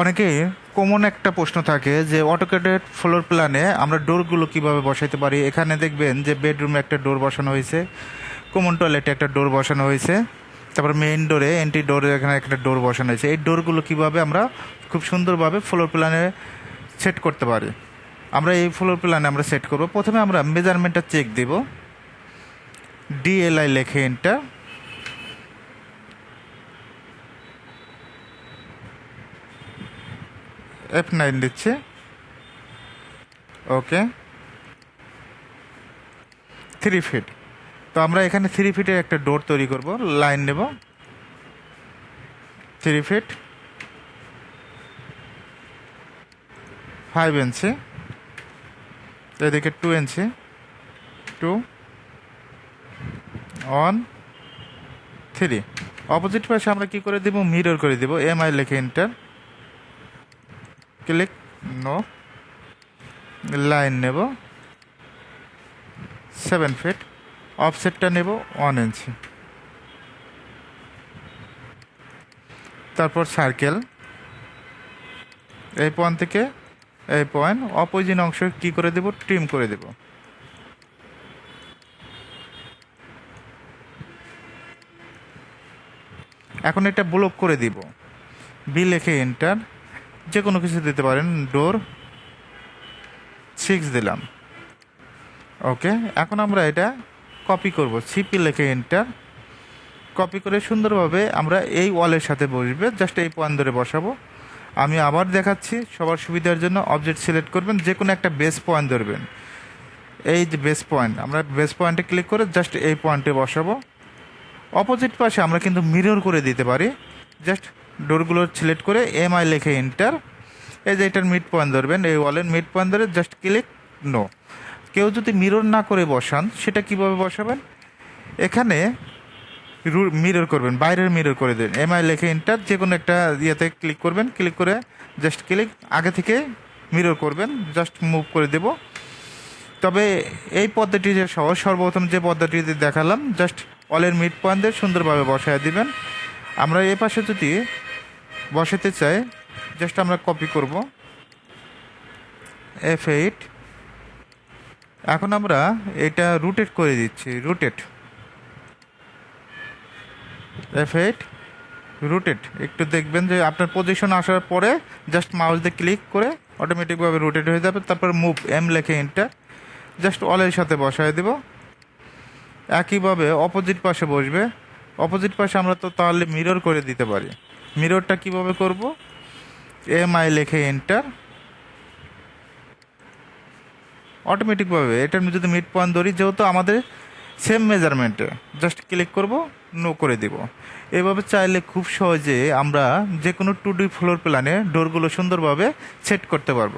অনেকেই কমন একটা প্রশ্ন থাকে যে অটোকেটেড ফ্লোর প্ল্যানে আমরা ডোরগুলো কীভাবে বসাইতে পারি? এখানে দেখবেন যে বেডরুমে একটা ডোর বসানো হয়েছে কমন টয়লেটে একটা ডোর বসানো হয়েছে, তারপর মেইন ডোরে এন্ট্রি ডোরে এখানে একটা ডোর বসানো হয়েছে। এই ডোরগুলো কীভাবে আমরা খুব সুন্দরভাবে ফ্লোর প্ল্যানে সেট করতে পারি? আমরা এই ফ্লোর প্ল্যানে আমরা সেট করব। প্রথমে আমরা মেজারমেন্টটা চেক দেব। ডিএলআই লেখে এন্টার এফ নাইন দিচ্ছে। ওকে থ্রি ফিট তো আমরা এখানে থ্রি ফিটের একটা ডোর তৈরি করব। লাইন নেব। থ্রি ফিট ফাইভ ইঞ্চি এদিকে two inch two one three opposite পাশে আমরা কি করে দেব? মিরর করে দেব। এম আই লেখে এন্টার ক্লিক, নো। লাইন নেব। সেভেন ফিট অফসেটটা নেব ওয়ান ইঞ্চি তারপর সার্কেল এই পয়েন্ট থেকে এই পয়েন্ট অপোজিট অংশ কি করে দেব? ট্রিম করে দেব। এখন এটা ব্লক করে দিব। বি লেখে এন্টার যে কোনো কিছু দিতে পারেন ডোর সিক্স দিলাম। ওকে এখন আমরা এটা কপি করব। সিপি লেখে এন্টার কপি করে সুন্দরভাবে আমরা এই ওয়ালের সাথে বসবে জাস্ট এই পয়েন্ট ধরে বসাবো। আমি আবার দেখাচ্ছি, সবার সুবিধার জন্য অবজেক্ট সিলেক্ট করবেন যে কোনো একটা বেস পয়েন্ট ধরবেন। এই যে বেস পয়েন্ট আমরা বেস পয়েন্টে ক্লিক করে জাস্ট এই পয়েন্টে বসাবো। অপোজিট পাশে আমরা কিন্তু মিরর করে দিতে পারি। জাস্ট ডোরগুলো সিলেক্ট করে এম আই লেখে এন্টার এই যে এটার মিড পয়েন্ট ধরবেন, এই ওয়ালের মিড পয়েন্ট ধরে জাস্ট ক্লিক নো কেউ যদি মিরর না করে বসান, সেটা কীভাবে বসাবেন? এখানে মিরর করবেন, বাইরের মিরর করে দেবেন এম আই লেখে এন্টার যে কোনো একটা ইয়েতে ক্লিক করবেন ক্লিক করে জাস্ট ক্লিক আগে থেকে মিরর করবেন জাস্ট মুভ করে দেব। তবে এই পদ্ধতি যে সহজ, সর্বপ্রথম যে পদ্ধতিতে দেখালাম জাস্ট অলের মিড পয়েন্টে সুন্দরভাবে বসায় দিবেন। আমরা এ পাশে যদি বসাতে চাই। জাস্ট আমরা কপি করব। এফ এইট এখন আমরা এটা রুটেট করে দিচ্ছি রুটেট এফ এইট রুটেট একটু দেখবেন যে আপনার পজিশন আসার পরে জাস্ট মাউস দিয়ে ক্লিক করে অটোমেটিকভাবে রুটেট হয়ে যাবে। তারপর মুভ এম লেখে ইন্টার জাস্ট অলের সাথে বসায় দেব। একইভাবে অপোজিট পাশে বসবে। অপোজিট পাশে আমরা তো তাহলে মিরর করে দিতে পারি। মিররটা কীভাবে করব? এম আই লেখে এন্টার অটোমেটিকভাবে এটার যদি মিড পয়েন্ট ধরি, যেহেতু আমাদের সেম মেজারমেন্টে জাস্ট ক্লিক করব নো করে দিব। এভাবে চাইলে খুব সহজে আমরা যে কোনো টু ডি ফ্লোর প্ল্যানে ডোরগুলো সুন্দরভাবে সেট করতে পারব।